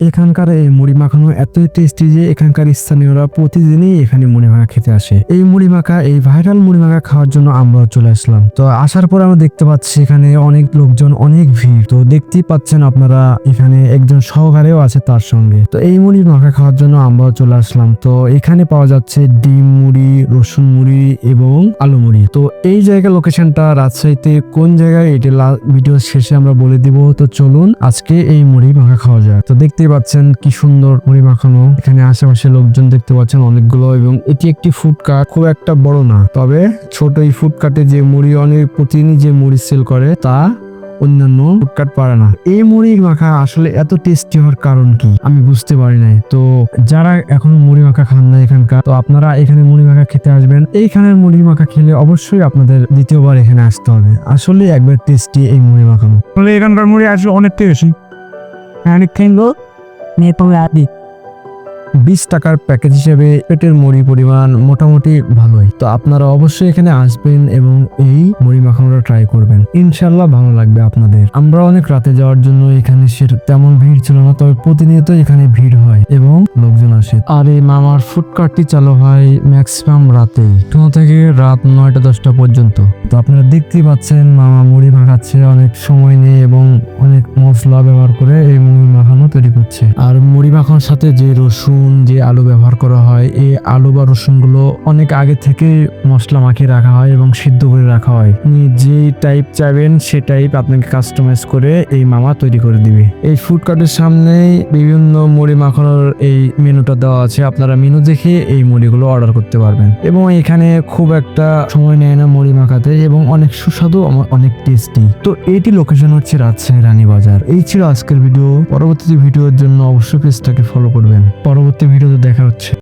এখানকার এই মুড়ি মাখানো এতই টেস্টি যে এখানকার স্থানীয়রা প্রতিদিনই এখানে মুড়ি মাখা খেতে আসে। এই মুড়ি মাখা, এই ভাইরাল মুড়ি মাখা খাওয়ার জন্য আমরাও চলে আসলাম। তো আসার পর আমরা দেখতে পাচ্ছি এখানে অনেক লোকজন, অনেক ভিড়। তো দেখতেই পাচ্ছেন আপনারা এখানে একজন সহকারেও আছে তার সঙ্গে। তো এই মুড়ি মাখা খাওয়ার জন্য আমরাও চলে আসলাম। তো এখানে পাওয়া যাচ্ছে ডিম মুড়ি, রসুন মুড়ি এবং আলু মুড়ি। তো এই জায়গা লোকেশনটা রাজশাহীতে কোন জায়গায় এটি ভিডিও শেষে আমরা বলে দিব। তো চলুন আজকে এই মুড়ি মাখা খাওয়া যায় তো দেখতেই পাচ্ছেন, কি সুন্দর মুড়ি মাখানো। এখানে আশেপাশে লোকজন দেখতে পাচ্ছেন অনেকগুলো এবং এটি একটি ফুড কার্ট খুব একটা বড় না। তবে ছোট এই ফুড কার্টে যে মুড়ি, অনেক প্রতিদিনই যে মুড়ি সেল করে, তা অন্যান্য ফুডকার্ট পারে না। এই মুড়ি মাখা আসলে এত টেস্টি হওয়ার কারণ কি? আমি বুঝতে পারি নাই। তো যারা এখন মুড়ি মাখা খান না এখানকার, তো আপনারা এখানে মুড়ি মাখা খেতে আসবেন। এইখানের মুড়ি মাখা খেলে অবশ্যই আপনাদের দ্বিতীয়বার এখানে আসতে হবে। আসলে একবার টেস্টি এই মুড়ি মাখানো। এখানকার মুড়ি আসলে অনেক টেস্টি অনেক খেলো নেপালে আদি বিশ টাকার প্যাকেজ হিসেবে পেটের মুড়ি পরিমাণ মোটামুটি ভালোই। তো আপনারা অবশ্যই এখানে আসবেন এবং এই মুড়ি মাখানোটা ট্রাই করবেন। ইনশাল্লাহ ভালো লাগবে আপনাদের। আমরা অনেক রাতে যাওয়ার জন্য এখানে তেমন ভিড় ছিল না, তবে প্রতিনিয়ত এখানে ভিড় হয় এবং লোকজন আসে। আর এই মামার ফুডকার্টটি চালু হয় ম্যাক্সিমাম রাতে। কোনো থেকে রাত নয়টা দশটা পর্যন্ত। তো আপনারা দেখতেই পাচ্ছেন, মামা মুড়ি মাখাচ্ছে, অনেক সময় নিয়ে এবং অনেক মশলা ব্যবহার করে এই মুড়ি মাখানো তৈরি করছে। আর মুড়ি মাখানোর সাথে যে রসুন, যে আলু ব্যবহার করা হয়, এই আলু বা রসুনগুলো অনেক আগে থেকে মশলা মাখিয়ে রাখা হয় এবং সিদ্ধ করে রাখা হয়। আপনি যে টাইপ চাইবেন, সে টাইপ আপনাকে কাস্টমাইজ করে এই মামা তৈরি করে দিবে। এই ফুড কার্টের সামনেই বিভিন্ন মুড়ি মাখানোর এই মেনুটা দেওয়া আছে, আপনারা মেনু দেখে এই মুড়িগুলো অর্ডার করতে পারবেন। এবং এখানে খুব একটা সময় নেয় না মুড়ি মাখাতে এবং অনেক সুস্বাদু অনেক টেস্টি তো এটি লোকেশন হচ্ছে রাজশাহী রানীবাজার। এই ছিল আজকের ভিডিও পরবর্তী ভিডিওর জন্য অবশ্যই পেজটাকে ফলো করবেন। পরবর্তী ভিডিওতে দেখা হচ্ছে।